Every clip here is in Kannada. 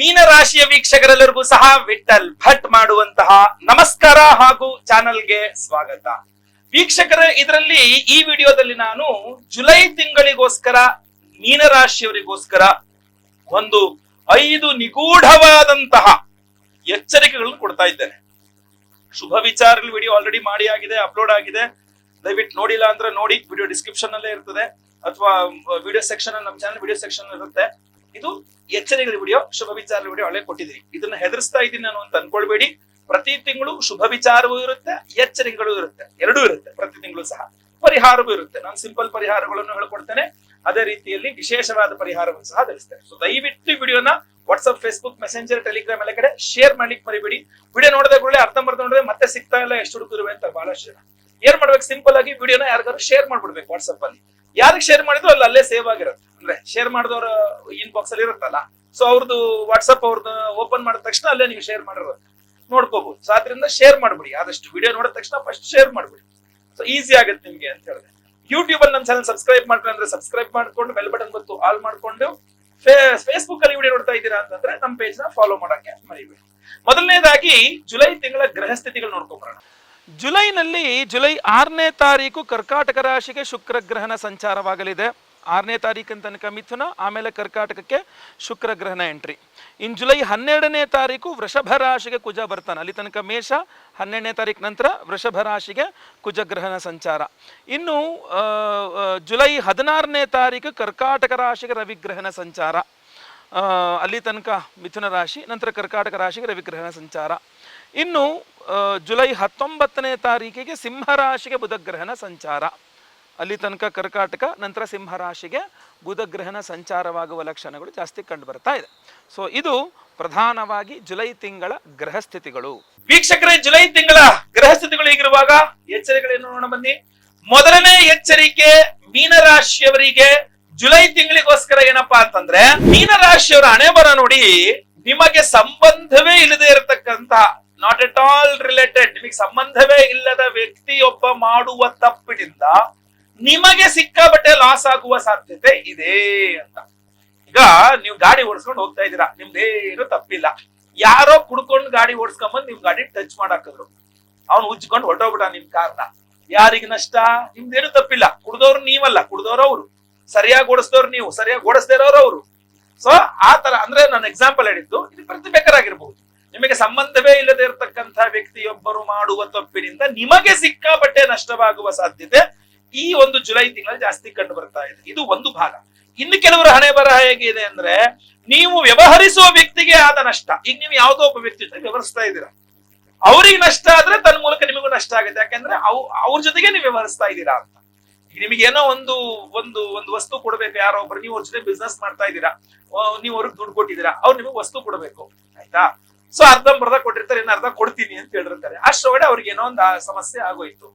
ಮೀನರಾಶಿಯ ವೀಕ್ಷಕರೆಲ್ಲರಿಗೂ ಸಹ ವಿಠಲ್ ಭಟ್ ಮಾಡುವಂತಹ ನಮಸ್ಕಾರ ಹಾಗೂ ಚಾನಲ್ಗೆ ಸ್ವಾಗತ. ವೀಕ್ಷಕರ, ಇದರಲ್ಲಿ ಈ ವಿಡಿಯೋದಲ್ಲಿ ನಾನು ಜುಲೈ ತಿಂಗಳಿಗೋಸ್ಕರ, ಮೀನರಾಶಿಯವರಿಗೋಸ್ಕರ ಒಂದು ಐದು ನಿಗೂಢವಾದಂತಹ ಎಚ್ಚರಿಕೆಗಳನ್ನು ಕೊಡ್ತಾ ಇದ್ದೇನೆ. ಶುಭ ವಿಚಾರ ವಿಡಿಯೋ ಆಲ್ರೆಡಿ ಮಾಡಿ ಆಗಿದೆ ಅಪ್ಲೋಡ್ ಆಗಿದೆ. ದಯವಿಟ್ಟು ನೋಡಿಲ್ಲ ಅಂದ್ರೆ ನೋಡಿ ವಿಡಿಯೋ ಡಿಸ್ಕ್ರಿಪ್ಷನ್ ಅಲ್ಲೇ ಇರ್ತದೆ. ಅಥವಾ ವಿಡಿಯೋ ಸೆಕ್ಷನ್ ನಮ್ಮ ಚಾನಲ್ ವಿಡಿಯೋ ಸೆಕ್ಷನ್ ಇರುತ್ತೆ. ಇದು ಎಚ್ಚರಿಕೆಗಳ ವಿಡಿಯೋ ಶುಭ ವಿಚಾರ ವಿಡಿಯೋ ಒಳ್ಳೆ ಕೊಟ್ಟಿದ್ದೀನಿ ಇದನ್ನ ಹೆದರ್ಸ್ತಾ ಇದ್ದೀನಿ ನಾನು ಅಂತ ಅನ್ಕೊಳ್ಬೇಡಿ. ಪ್ರತಿ ತಿಂಗಳು ಶುಭ ವಿಚಾರವೂ ಇರುತ್ತೆ, ಎಚ್ಚರಿಕೆಗಳು ಇರುತ್ತೆ. ಎರಡೂ ಇರುತ್ತೆ, ಪ್ರತಿ ತಿಂಗಳು ಸಹ. ಪರಿಹಾರವೂ ಇರುತ್ತೆ. ನಾನು ಸಿಂಪಲ್ ಪರಿಹಾರಗಳನ್ನು ಹೇಳ್ಕೊಡ್ತೇನೆ. ಅದೇ ರೀತಿಯಲ್ಲಿ ವಿಶೇಷವಾದ ಪರಿಹಾರವನ್ನು ಸಹ ತಿಳಿಸ್ತೇನೆ. ಸೊ ದಯವಿಟ್ಟು ವಿಡಿಯೋನ ವಾಟ್ಸ್ಆಪ್ ಫೇಸ್ಬುಕ್ ಮೆಸೆಂಜರ್ ಟೆಲಿಗ್ರಾಮ್ ಎಲ್ಲ ಕಡೆ ಶೇರ್ ಮಾಡ್ಲಿಕ್ಕೆ ಮರಿಬೇಡಿ. ವಿಡಿಯೋ ನೋಡಿದ ಕೂಡಲೇ ಅರ್ಧಂಬರ್ಧ ನೋಡಿದ್ರೆ ಮತ್ತೆ ಸಿಗ್ತಾ ಇಲ್ಲ, ಎಷ್ಟು ಹುಡುಗರು ಅಂತ ಬಹಳಷ್ಟು ಜನ. ಏನ್ ಮಾಡ್ಬೇಕು? ಸಿಂಪಲ್ ಆಗಿ ವಿಡಿಯೋನ ಯಾರಿಗಾರು ಶೇರ್ ಮಾಡ್ಬಿಡ್ಬೇಕು ವಾಟ್ಸ್ಆಪ್ ಅಲ್ಲಿ. ಯಾರಿಗೆ ಶೇರ್ ಮಾಡಿದ್ರು ಅಲ್ಲಿ ಅಲ್ಲೇ ಸೇವ್ ಆಗಿರುತ್ತೆ ಅಂದ್ರೆ ಶೇರ್ ಮಾಡಿದವರ ಇನ್ಬಾಕ್ಸ್ ಅಲ್ಲಿ ಇರುತ್ತಲ್ಲ? ಸೊ ಅವ್ರದ್ದು ವಾಟ್ಸ್ಆಪ್ ಅವ್ರದ್ದು ಓಪನ್ ಮಾಡಿದ ತಕ್ಷಣ ಅಲ್ಲೇ ನೀವು ಶೇರ್ ಮಾಡಿರೋದು. ನೋಡ್ಕೋಬಹುದು ಸೊ ಆದ್ರಿಂದ ಶೇರ್ ಮಾಡ್ಬಿಡಿ. ಆದಷ್ಟು ವಿಡಿಯೋ ನೋಡಿದ ತಕ್ಷಣ ಫಸ್ಟ್ ಶೇರ್ ಮಾಡ್ಬಿಡಿ. ಸೊ ಈಸಿ ಆಗುತ್ತೆ ನಿಮ್ಗೆ ಅಂತ ಹೇಳಿದೆ. ಯೂಟ್ಯೂಬ್ ಅಲ್ಲಿ ನಮ್ಮ ಚಾನಲ್ ಸಬ್ಸ್ಕ್ರೈಬ್ ಮಾಡ್ಕೊಂಡ್ರೆ ಅಂದ್ರೆ ಸಬ್ಸ್ಕ್ರೈಬ್ ಮಾಡ್ಕೊಂಡು ಬೆಲ್ ಬಟನ್ ಗೊತ್ತು ಆಲ್ ಮಾಡ್ಕೊಂಡು ಫೇಸ್ಬುಕ್ ಅಲ್ಲಿ ವಿಡಿಯೋ ನೋಡ್ತಾ ಇದ್ದೀರಾ ಅಂತಂದ್ರೆ ನಮ್ಮ ಪೇಜ್ನ ಫಾಲೋ ಮಾಡಕ್ಕೆ ಮರಿಬೇಡಿ. ಮೊದಲನೇದಾಗಿ ಜುಲೈ ತಿಂಗಳ ಗ್ರಹ ಸ್ಥಿತಿಗಳು ನೋಡ್ಕೊಂಬರೋಣ ಜುಲೈನಲ್ಲಿ ಜುಲೈ ಆರನೇ ತಾರೀಕು ಕರ್ಕಾಟಕ ರಾಶಿಗೆ ಶುಕ್ರಗ್ರಹಣ ಸಂಚಾರವಾಗಲಿದೆ. ಆರನೇ ತಾರೀಕಿನ ತನಕ ಮಿಥುನ, ಆಮೇಲೆ ಕರ್ಕಾಟಕಕ್ಕೆ ಶುಕ್ರಗ್ರಹಣ ಎಂಟ್ರಿ. ಇನ್ ಜುಲೈ ಹನ್ನೆರಡನೇ ತಾರೀಕು ವೃಷಭ ರಾಶಿಗೆ ಕುಜ ಬರ್ತಾನೆ. ಅಲ್ಲಿ ತನಕ ಮೇಷ, ಹನ್ನೆರಡನೇ ತಾರೀಕು ನಂತರ ವೃಷಭ ರಾಶಿಗೆ ಕುಜಗ್ರಹಣ ಸಂಚಾರ. ಇನ್ನು ಜುಲೈ ಹದಿನಾರನೇ ತಾರೀಕು ಕರ್ಕಾಟಕ ರಾಶಿಗೆ ರವಿಗ್ರಹಣ ಸಂಚಾರ. ಅಲ್ಲಿ ತನಕ ಮಿಥುನ ರಾಶಿ, ನಂತರ ಕರ್ಕಾಟಕ ರಾಶಿಗೆ ರವಿಗ್ರಹಣ ಸಂಚಾರ. ಇನ್ನು ಜುಲೈ ಹತ್ತೊಂಬತ್ತನೇ ತಾರೀಕಿಗೆ ಸಿಂಹರಾಶಿಗೆ ಬುಧಗ್ರಹಣ ಸಂಚಾರ. ಅಲ್ಲಿ ತನಕ ಕರ್ಕಾಟಕ, ನಂತರ ಸಿಂಹರಾಶಿಗೆ ಬುಧಗ್ರಹಣ ಸಂಚಾರವಾಗುವ ಲಕ್ಷಣಗಳು ಜಾಸ್ತಿ ಕಂಡು ಬರ್ತಾ ಇದೆ. ಸೊ ಇದು ಪ್ರಧಾನವಾಗಿ ಜುಲೈ ತಿಂಗಳ ಗ್ರಹ ಸ್ಥಿತಿಗಳು. ವೀಕ್ಷಕರೇ, ಜುಲೈ ತಿಂಗಳ ಗ್ರಹ ಸ್ಥಿತಿಗಳು ಈಗಿರುವಾಗ ಎಚ್ಚರಿಕೆಗಳೇನು ನೋಡೋಣ ಬನ್ನಿ. ಮೊದಲನೇ ಎಚ್ಚರಿಕೆ ಮೀನರಾಶಿಯವರಿಗೆ. ಜುಲೈ ತಿಂಗಳಿಗೋಸ್ಕರ ಏನಪ್ಪಾ ಅಂತಂದ್ರೆ, ಮೀನರಾಶಿಯವರ ಹಣೆ ಬರ ನೋಡಿ ನಿಮಗೆ ಸಂಬಂಧವೇ ಇಲ್ಲದೆ ಇರತಕ್ಕಂತ ನಾಟ್ ಎಟ್ ಆಲ್ ರಿಲೇಟೆಡ್ ನಿಮಗೆ ಸಂಬಂಧವೇ ಇಲ್ಲದ ವ್ಯಕ್ತಿಯೊಬ್ಬ ಮಾಡುವ ತಪ್ಪಿನಿಂದ ನಿಮಗೆ ಸಿಕ್ಕಾಬಟ್ಟೆ ಲಾಸ್ ಆಗುವ ಸಾಧ್ಯತೆ ಇದೆ ಅಂತ. ಈಗ ನೀವು ಗಾಡಿ ಓಡಿಸ್ಕೊಂಡು ಹೋಗ್ತಾ ಇದ್ದೀರಾ. ನಿಮ್ದೇನು ತಪ್ಪಿಲ್ಲ. ಯಾರೋ ಕುಡ್ಕೊಂಡು ಗಾಡಿ ಓಡಿಸ್ಕೊಂಬಂದ್ ನಿಮ್ ಗಾಡಿ ಟಚ್ ಮಾಡಾಕಿದ್ರು. ಅವ್ನು ಉಜ್ಕೊಂಡು ಹೊಟ್ಟೋಗ್ಬಿಟ ನಿಮ್ ಕಾರ್ನ ಯಾರಿಗ ನಷ್ಟ? ನಿಮ್ದೇನು ತಪ್ಪಿಲ್ಲ. ಕುಡ್ದವ್ರು ನೀವಲ್ಲ, ಕುಡ್ದವ್ರು ಅವರು. ಸರಿಯಾಗಿ ಓಡಿಸ್ದವ್ರು ನೀವು, ಸರಿಯಾಗಿ ಓಡಿಸ್ದೇ ಇರೋರು ಅವರು. ಸೊ ಆ ತರ, ಅಂದ್ರೆ ನಾನು ಎಕ್ಸಾಂಪಲ್ ಹೇಳಿದ್ದು, ಇದು ಪ್ರತಿಭೆಕರಾಗಿರ್ಬಹುದು ನಿಮಗೆ ಸಂಬಂಧವೇ ಇಲ್ಲದೆ ಇರತಕ್ಕಂತ ವ್ಯಕ್ತಿಯೊಬ್ಬರು ಮಾಡುವ ತಪ್ಪಿನಿಂದ ನಿಮಗೆ ಸಿಕ್ಕಾಪಟ್ಟೆ ನಷ್ಟವಾಗುವ ಸಾಧ್ಯತೆ ಈ ಒಂದು ಜುಲೈ ತಿಂಗಳಲ್ಲಿ ಜಾಸ್ತಿ ಕಂಡು ಬರ್ತಾ ಇದೆ. ಇದು ಒಂದು ಭಾಗ. ಇನ್ನು ಕೆಲವರ ಹಣೆ ಬರಹ ಹೇಗಿದೆ ಅಂದ್ರೆ ನೀವು ವ್ಯವಹರಿಸುವ ವ್ಯಕ್ತಿಗೆ ಆದ ನಷ್ಟ. ಈಗ ನೀವು ಯಾವುದೋ ಒಬ್ಬ ವ್ಯಕ್ತಿ ಜೊತೆ ವ್ಯವಹರಿಸ್ತಾ ಇದ್ದೀರಾ. ಅವ್ರಿಗೆ ನಷ್ಟ ಆದ್ರೆ ತನ್ನ ಮೂಲಕ ನಿಮಗೂ ನಷ್ಟ ಆಗುತ್ತೆ. ಯಾಕಂದ್ರೆ ಅವ್, ಅವ್ರ ಜೊತೆಗೆ ನೀವು ವ್ಯವಹರಿಸ್ತಾ ಇದ್ದೀರಾ ಅಂತ. ನಿಮಗೆ ಏನೋ ಒಂದು ಒಂದು ಒಂದು ವಸ್ತು ಕೊಡ್ಬೇಕು. ಯಾರೋ ಒಬ್ರು, ನೀವು ಅವ್ರ ಜೊತೆ ಬಿಸ್ನೆಸ್ ಮಾಡ್ತಾ ಇದ್ದೀರಾ. ನೀವು ಅವ್ರಿಗೆ ದುಡ್ಡು ಕೊಟ್ಟಿದ್ದೀರಾ. ಅವ್ರು ನಿಮಗೆ ವಸ್ತು ಕೊಡ್ಬೇಕು. ಆಯ್ತಾ? ಸೊ ಅರ್ಧಂಬರ್ಧ ಕೊಟ್ಟಿರ್ತಾರೆ, ಇನ್ನು ಅರ್ಧ ಕೊಡ್ತೀನಿ ಅಂತ ಹೇಳಿರ್ತಾರೆ. ಅಷ್ಟೊಳಗಡೆ ಅವ್ರಿಗೆ ಏನೋ ಒಂದು ಸಮಸ್ಯೆ ಆಗೋಯ್ತು.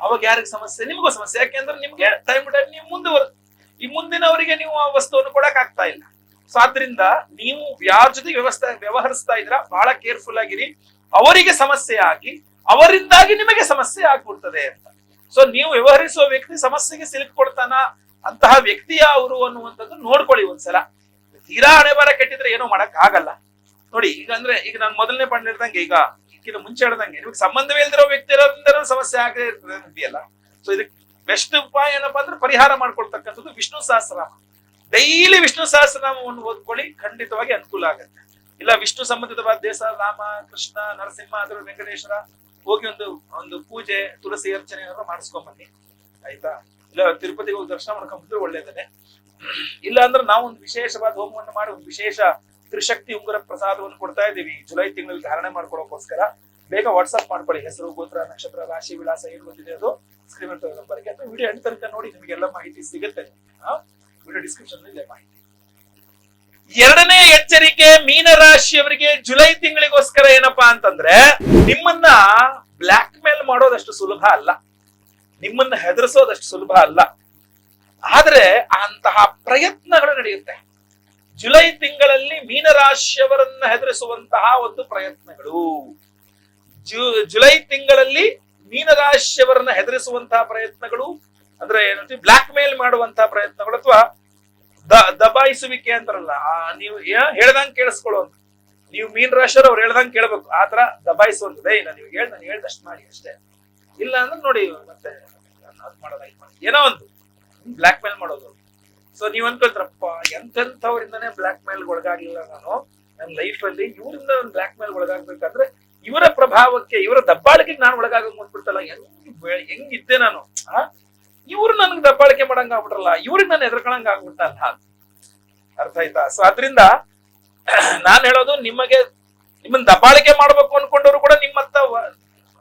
ಅವಾಗ ಯಾರಿಗೆ ಸಮಸ್ಯೆ? ನಿಮಗೂ ಸಮಸ್ಯೆ. ಯಾಕೆಂದ್ರೆ ನಿಮ್ಗೆ ಟೈಮ್ ಟು ಟೈಮ್ ನೀವು ಮುಂದುವರ್, ಈ ಮುಂದಿನವರಿಗೆ ನೀವು ಆ ವಸ್ತುವನ್ನು ಕೊಡಕ್ ಆಗ್ತಾ ಇಲ್ಲ. ಸೊ ಆದ್ರಿಂದ ನೀವು ಯಾರ ಜೊತೆ ವ್ಯವಸ್ಥೆ, ವ್ಯವಹರಿಸ್ತಾ ಇದ್ರ ಬಹಳ ಕೇರ್ಫುಲ್ ಆಗಿರಿ. ಅವರಿಗೆ ಸಮಸ್ಯೆ ಆಗಿ, ಅವರಿಂದಾಗಿ ನಿಮಗೆ ಸಮಸ್ಯೆ ಆಗ್ಬಿಡ್ತದೆ ಅಂತ. ಸೊ ನೀವು ವ್ಯವಹರಿಸುವ ವ್ಯಕ್ತಿ ಸಮಸ್ಯೆಗೆ ಸಿಲುಕೊಳ್ತಾನ ಅಂತಹ ವ್ಯಕ್ತಿಯ ಅವರು ಅನ್ನುವಂಥದ್ದು ನೋಡ್ಕೊಳ್ಳಿ ಒಂದ್ಸಲ. ತೀರಾ ಹಣೆ ಬರ ಕೆಟ್ಟಿದ್ರೆ ಏನೋ ಮಾಡಕ್ ಆಗಲ್ಲ ನೋಡಿ, ಈಗ ಅಂದ್ರೆ ಈಗ ನಾನು ಮೊದಲನೇ ಪಾಯಿಂಟ್ ಹೇಳ್ದಂಗೆ ಈಗ ಇದಕ್ಕಿಂತ ಮುಂಚೆ ಹೇಳ್ದಂಗೆ ನಿಮಗೆ ಸಂಬಂಧವೇ ಇಲ್ದಿರೋ ವ್ಯಕ್ತಿ ಇರೋದ್ರಿಂದ ಸಮಸ್ಯೆ ಆಗದೆ ಇದೆಯಲ್ಲ ಸೊ ಇದಕ್ಕೆ ಬೆಸ್ಟ್ ಉಪಾಯ ಏನಪ್ಪಾ ಅಂದ್ರೆ ಪರಿಹಾರ ಮಾಡ್ಕೊಳ್ತಕ್ಕಂಥದ್ದು ವಿಷ್ಣು ಸಹಸ್ರನಾಮ. ಡೈಲಿ ವಿಷ್ಣು ಸಹಸ್ರನಾಮವನ್ನು ಓದ್ಕೊಳ್ಳಿ, ಖಂಡಿತವಾಗಿ ಅನುಕೂಲ ಆಗುತ್ತೆ. ಇಲ್ಲ, ವಿಷ್ಣು ಸಂಬಂಧಿತವಾದ ದೇಶ ರಾಮ, ಕೃಷ್ಣ, ನರಸಿಂಹ ಅದರ ವೆಂಕಟೇಶ್ವರ, ಹೋಗಿ ಒಂದು ಒಂದು ಪೂಜೆ, ತುಳಸಿ ಅರ್ಚನೆ ಏನಾದ್ರು ಮಾಡಿಸ್ಕೊಂಬನ್ನಿ. ಆಯ್ತಾ? ಇಲ್ಲ, ತಿರುಪತಿಗೆ ಹೋಗಿ ದರ್ಶನ ಮಾಡ್ಕೊಂಡ್ಬಿಟ್ರೆ ಒಳ್ಳೇದೇ ಇಲ್ಲ ಅಂದ್ರೆ ನಾವು ಒಂದು ವಿಶೇಷವಾದ ಹೋಮವನ್ನು ಮಾಡಿ, ಒಂದು ವಿಶೇಷ ತ್ರಿಶಕ್ತಿ ಉಂಗುರ ಪ್ರಸಾದವನ್ನು ಕೊಡ್ತಾ ಇದ್ದೀವಿ. ಜುಲೈ ತಿಂಗಳಲ್ಲಿ ಧಾರಣೆ ಮಾಡ್ಕೊಳ್ಳೋಕೋಸ್ಕರ ಬೇಗ ವಾಟ್ಸ್ಆಪ್ ಮಾಡ್ಕೊಳ್ಳಿ. ಹೆಸರು, ಗೋತ್ರ, ನಕ್ಷತ್ರ, ರಾಶಿ, ವಿಳಾಸ ಏನು ಗೊತ್ತಿದೆ ಅದು? ಸ್ಕ್ರೀನ್ ನಂಬರ್ಗೆ ಅಥವಾ ವಿಡಿಯೋ ಎಂಡ್ ತನಕ ನೋಡಿ, ನಿಮಗೆಲ್ಲ ಮಾಹಿತಿ ಸಿಗುತ್ತೆ. ವಿಡಿಯೋ ಡಿಸ್ಕ್ರಿಪ್ಷನ್ ಇದೆ ಮಾಹಿತಿ. ಎರಡನೇ ಎಚ್ಚರಿಕೆ ಮೀನರಾಶಿಯವರಿಗೆ ಜುಲೈ ತಿಂಗಳಿಗೋಸ್ಕರ ಏನಪ್ಪಾ ಅಂತಂದ್ರೆ, ನಿಮ್ಮನ್ನ ಬ್ಲಾಕ್ ಮೇಲ್ ಮಾಡೋದಷ್ಟು ಸುಲಭ ಅಲ್ಲ. ನಿಮ್ಮನ್ನ ಹೆದರಿಸೋದಷ್ಟು ಸುಲಭ ಅಲ್ಲ. ಆದ್ರೆ ಅಂತಹ ಪ್ರಯತ್ನಗಳು ನಡೆಯುತ್ತೆ. ಜುಲೈ ತಿಂಗಳಲ್ಲಿ ಮೀನರಾಶಿಯವರನ್ನ ಹೆದರಿಸುವಂತಹ ಒಂದು ಪ್ರಯತ್ನಗಳು. ಜು, ಜುಲೈ ತಿಂಗಳಲ್ಲಿ ಮೀನರಾಶಿಯವರನ್ನ ಹೆದರಿಸುವಂತಹ ಪ್ರಯತ್ನಗಳು, ಅಂದ್ರೆ ಏನಂತೀವಿ ಬ್ಲಾಕ್ ಮೇಲ್ ಮಾಡುವಂತಹ ಪ್ರಯತ್ನಗಳು ಅಥವಾ ದ, ದಬಾಯಿಸುವಿಕೆ ಅಂತಾರಲ್ಲ ನೀವು ಏ- ಅಂತ. ನೀವು ಮೀನ್ ರಾಶಿಯವ್ರು ಅವ್ರು ಹೇಳ್ದಂಗೆ ಕೇಳ್ಬೇಕು, ಆ ತರ ದಬಾಯಿಸುವಂತದೆ ಇಲ್ಲ. ನೀವು ಹೇಳ್ ನಾನು ಹೇಳ್ದಷ್ಟು ಮಾಡಿ ಅಷ್ಟೇ. ಇಲ್ಲ ಅಂದ್ರೆ ನೋಡಿ, ಮತ್ತೆ ಮಾಡೋದಾಗಿ ಮಾಡೋದ ಮಾಡೋದು. ಏನೋ ಒಂದು ಬ್ಲಾಕ್ ಮೇಲ್ ಮಾಡೋದು. ಸೊ ನೀವ್ ಅನ್ಕೊಳ್ತಾರಪ್ಪ ಎಂತೆಂಥವ್ರಿಂದಾನೇ ಬ್ಲಾಕ್ ಮೇಲ್ ಒಳಗಾಗ್ಲಿಲ್ಲ ನಾನು. ನನ್ನ ಲೈಫ್ ಅಲ್ಲಿ ಇವರಿಂದ ಬ್ಲಾಕ್ ಮೇಲ್ ಒಳಗಾಗ್ಬೇಕಂದ್ರೆ ಇವರ ಪ್ರಭಾವಕ್ಕೆ, ಇವರ ದಬ್ಬಾಳಿಕೆಗೆ ನಾನು ಒಳಗಾಗ ಬಂದ್ಬಿಡ್ತಲ್ಲ, ಹೆಂಗ್ ಇದ್ದೆ ನಾನು? ಆ? ಇವ್ರು ನನ್ಗೆ ದಬ್ಬಾಳಿಕೆ ಮಾಡಂಗ ಆಗ್ಬಿಟ್ರಲ್ಲ, ಇವ್ರಿಗೆ ನಾನು ಎದ್ರಕೊಳಂಗ ಆಗ್ಬಿಟ್ಟಲ್ಲ ಅರ್ಥ ಆಯ್ತಾ? ಸೊ ಅದ್ರಿಂದ ನಾನ್ ಹೇಳೋದು ನಿಮಗೆ ನಿಮ್ಮನ್ನ ದಬ್ಬಾಳಿಕೆ ಮಾಡ್ಬೇಕು ಅನ್ಕೊಂಡವ್ರು ಕೂಡ ನಿಮ್ಮತ್ತ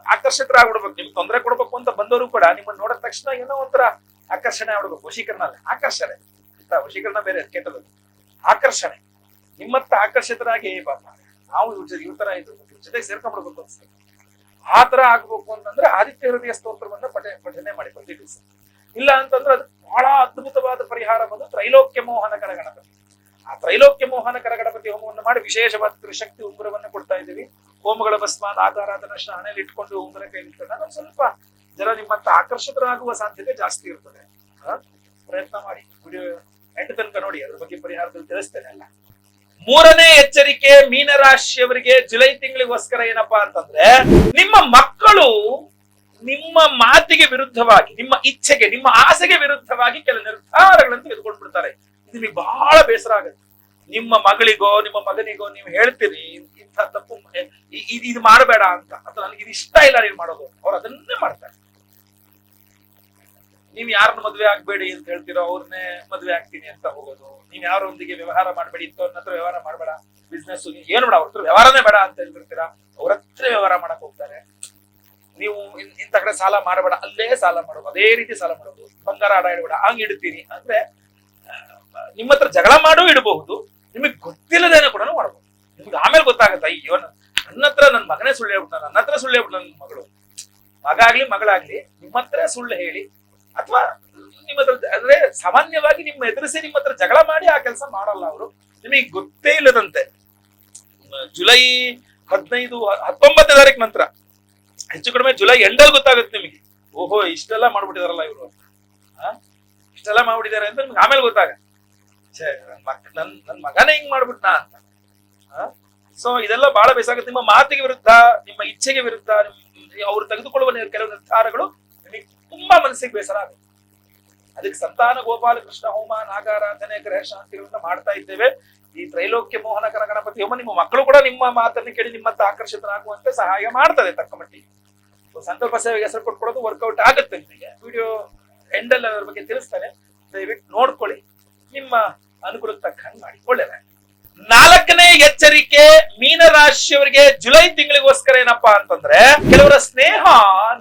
ಆಕರ್ಷಿತರಾಗ್ಬಿಡ್ಬೇಕು. ನಿಮ್ಗೆ ತೊಂದರೆ ಕೊಡ್ಬೇಕು ಅಂತ ಬಂದವರು ಕೂಡ ನಿಮ್ಮನ್ನ ನೋಡಿದ ತಕ್ಷಣ ಏನೋ ಒಂಥರ ಆಕರ್ಷಣೆ ಆಗ್ಬಿಡ್ಬೇಕು. ವಶೀಕರಣ ಆಕರ್ಷಣೆ? ವಶೀಕರಣ ಬೇರೆ ಕೆಟ್ಟದು ಆಕರ್ಷಣೆ. ನಿಮ್ಮತ್ತ ಆಕರ್ಷಿತರಾಗಿ, "ಏ ಪಾಪ, ನಾವು ಇವ್ರ ಇವ್ರ ಇದ್ರು. ಇವ್ರ ಜೊತೆಗೆ ಸೇರ್ಕೊಂಡ್ಬಿಡ್ಬೇಕು ಅನ್ಸುತ್ತೆ ಆ ತರ ಆಗ್ಬೇಕು ಅಂತಂದ್ರೆ ಆದಿತ್ಯ ಹೃದಯ ಸ್ತೋತ್ರವನ್ನ ಪಠ, ಪಠನೆ ಮಾಡಿ ಪ್ರತಿ ದಿವಸ. ಇಲ್ಲ ಅಂತಂದ್ರೆ ಅದು ಬಹಳ ಅದ್ಭುತವಾದ ಪರಿಹಾರ ಬಂದು ತ್ರೈಲೋಕ್ಯ ಮೋಹನ ಗಣಪತಿ ಆ ತ್ರೈಲೋಕ್ಯ ಮೋಹನ ಗಣಪತಿ ಹೋಮವನ್ನು ಮಾಡಿ ವಿಶೇಷವಾದ ತ್ರಿಶಕ್ತಿ ಉಂಗುರವನ್ನು ಕೊಡ್ತಾ ಇದ್ದೀವಿ. ಹೋಮಗಳ ಭಸ್ಮಾನ ಆಧಾರಾಧನ ಶ್ರಾಣೆಯಲ್ಲಿ ಇಟ್ಕೊಂಡು ಉಂಗುರ ಕೈ ಒಂದ್ ಸ್ವಲ್ಪ ಜನ ನಿಮ್ಮತ್ತ ಆಕರ್ಷಿತರಾಗುವ ಸಾಧ್ಯತೆ ಜಾಸ್ತಿ ಇರ್ತದೆ. ಪ್ರಯತ್ನ ಮಾಡಿ. ವಿಡಿಯೋ ಎಂಟು ತನಕ ನೋಡಿ, ಅದ್ರ ಬಗ್ಗೆ ಪರಿಹಾರದಲ್ಲಿ ತಿಳಿಸ್ತೇನೆ ಅಲ್ಲ. ಮೂರನೇ ಎಚ್ಚರಿಕೆ ಮೀನರಾಶಿಯವರಿಗೆ ಜುಲೈ ತಿಂಗಳಿಗೋಸ್ಕರ ಏನಪ್ಪಾ ಅಂತಂದ್ರೆ, ನಿಮ್ಮ ಮಕ್ಕಳು ನಿಮ್ಮ ಮಾತಿಗೆ ವಿರುದ್ಧವಾಗಿ, ನಿಮ್ಮ ಇಚ್ಛೆಗೆ, ನಿಮ್ಮ ಆಸೆಗೆ ವಿರುದ್ಧವಾಗಿ ಕೆಲ ನಿರ್ಧಾರಗಳನ್ನು ತೆಗೆದುಕೊಂಡು ಬಿಡ್ತಾರೆ ಇದು ನಿಮಗೆ ಬಹಳ ಬೇಸರ ಆಗುತ್ತೆ. ನಿಮ್ಮ ಮಗಳಿಗೋ, ನಿಮ್ಮ ಮಗನಿಗೋ ನೀವು ಹೇಳ್ತೀರಿ, ಇಂಥ ತಪ್ಪು ಇದು ಮಾಡಬೇಡ ಅಂತ. ಅಥವಾ ನನಗೆ ಇಷ್ಟ ಇಲ್ಲ ನೀನು ಮಾಡೋದು ಅವ್ರು ಅದನ್ನೇ ಮಾಡ್ತಾರೆ. ನೀವ್ ಯಾರನ್ನ ಮದ್ವೆ ಆಗ್ಬೇಡಿ ಅಂತ ಹೇಳ್ತಿರೋ ಅವ್ರನ್ನೇ ಮದ್ವೆ ಆಗ್ತೀನಿ ಅಂತ ಹೋಗೋದು. ನೀವ್ ಯಾರೊಂದಿಗೆ ವ್ಯವಹಾರ ಮಾಡ್ಬೇಡಿ ಇಂಥವ್ರನ್ನ ಹತ್ರ ವ್ಯವಹಾರ ಮಾಡಬೇಡ ಬಿಸ್ನೆಸ್ ಏನು ಬೇಡ, ಅವ್ರ ಹತ್ರ ವ್ಯವಹಾರನೇ ಬೇಡ ಅಂತ ಹೇಳ್ತಿರ್ತೀರಾ, ಅವ್ರ ಹತ್ರ ವ್ಯವಹಾರ ಮಾಡಕ್ ಹೋಗ್ತಾರೆ. ನೀವು ಇಂಥ ಕಡೆ ಸಾಲ ಮಾಡಬೇಡ, ಅಲ್ಲೇ ಸಾಲ ಮಾಡೋದು, ಅದೇ ರೀತಿ ಸಾಲ ಮಾಡೋದು. ಬಂಗಾರ ಅಡ ಇಡಬೇಡ, ಹಂಗ್ ಇಡ್ತೀನಿ ಅಂದ್ರೆ ನಿಮ್ಮ ಹತ್ರ ಜಗಳ ಮಾಡೂ ಇಡಬಹುದು, ನಿಮಗೆ ಗೊತ್ತಿಲ್ಲದೇನೆ ಕೂಡ ಮಾಡಬಹುದು ನಿಮ್ಗೆ ಆಮೇಲೆ ಗೊತ್ತಾಗುತ್ತೆ, ಅಯ್ಯೋ, ನನ್- ನನ್ನ ಹತ್ರ ನನ್ನ ಮಗನೇ ಸುಳ್ಳು ಹೇಳ್ಬಿಟ್ಟ ನನ್ನ ಹತ್ರ ಸುಳ್ಳು ಹೇಳ್ಬಿಟ್ಟು ನನ್ನ ಮಗಳು. ಮಗ ಆಗ್ಲಿ ಮಗಳಾಗ್ಲಿ ನಿಮ್ಮ ಹತ್ರ ಸುಳ್ಳು ಹೇಳಿ ಅಥವಾ ನಿಮ್ಮ ಹತ್ರ ಅಂದ್ರೆ ಸಾಮಾನ್ಯವಾಗಿ ನಿಮ್ಮ ಎದುರಿಸಿ ನಿಮ್ಮ ಹತ್ರ ಜಗಳ ಮಾಡಿ ಆ ಕೆಲಸ ಮಾಡಲ್ಲ ಅವರು. ನಿಮಗೆ ಗೊತ್ತೇ ಇಲ್ಲದಂತೆ. ಜುಲೈ ಹದಿನೈದು ಹತ್ತೊಂಬತ್ತನೇ ತಾರೀಕು ನಂತರ, ಹೆಚ್ಚು ಕಡಿಮೆ ಜುಲೈ ಎಂಡಲ್ಲಿ ಗೊತ್ತಾಗುತ್ತೆ ನಿಮಗೆ. ಓಹೋ, ಇಷ್ಟೆಲ್ಲ ಮಾಡ್ಬಿಟ್ಟಿದಾರಲ್ಲ ಇವರು. ಇಷ್ಟೆಲ್ಲ ಮಾಡ್ಬಿಟ್ಟಿದ್ದಾರೆ ಅಂತ ನಿಮ್ಗೆ ಆಮೇಲೆ ಗೊತ್ತಾಗ. ನನ್ ನನ್ ಮಗನೇ ಹಿಂಗ್ ಮಾಡ್ಬಿಟ್ನಾ ಅಂತ. ಸೊ ಇದೆಲ್ಲ ಬಹಳ ಬೇಸಾಗುತ್ತೆ ನಿಮ್ಮ ಮಾತಿಗೆ ವಿರುದ್ಧ, ನಿಮ್ಮ ಇಚ್ಛೆಗೆ ವಿರುದ್ಧ ಅವರು ತೆಗೆದುಕೊಳ್ಳುವ ಕೆಲವು ನಿರ್ಧಾರಗಳು ತುಂಬಾ ಮನಸ್ಸಿಗೆ ಬೇಸರ ಆಗುತ್ತೆ. ಅದಕ್ಕೆ ಸಂತಾನ ಗೋಪಾಲ ಕೃಷ್ಣ ಹೋಮ ನಾಗಾರಾಧನೆ ಗ್ರಹ ಶಾಂತಿಗಳನ್ನ ಮಾಡ್ತಾ ಇದ್ದೇವೆ. ಈ ತ್ರೈಲೋಕ್ಯ ಮೋಹನಕರ ಗಣಪತಿ ಹೋಮ ನಿಮ್ಮ ಮಕ್ಕಳು ಕೂಡ ನಿಮ್ಮ ಮಾತನ್ನು ಕೇಳಿ ನಿಮ್ಮತ್ತ ಆಕರ್ಷಿತರಾಗುವಂತೆ ಸಹಾಯ ಮಾಡ್ತದೆ ತಕ್ಕ ಮಟ್ಟಿಗೆ. ಸಂತೋಪ ಸೇವೆಗೆ ಹೆಸರು ಕೊಟ್ಕೊಳ್ಳೋದು ವರ್ಕೌಟ್ ಆಗುತ್ತೆ ನಿಮಗೆ. ವಿಡಿಯೋ ಎಂಡಲ್ಲಿ ಅದರ ಬಗ್ಗೆ ತಿಳಿಸ್ತಾರೆ ದಯವಿಟ್ಟು ನೋಡ್ಕೊಳ್ಳಿ. ನಿಮ್ಮ ಅನುಕೂಲಕ್ಕೆ ತಕ್ಕಂಗೆ ಮಾಡಿ ಒಳ್ಳೆಯದ ನಾಲ್ಕನೇ ಎಚ್ಚರಿಕೆ ಮೀನರಾಶಿಯವರಿಗೆ ಜುಲೈ ತಿಂಗಳಿಗೋಸ್ಕರ ಏನಪ್ಪಾ ಅಂತಂದ್ರೆ, ಕೆಲವರ ಸ್ನೇಹ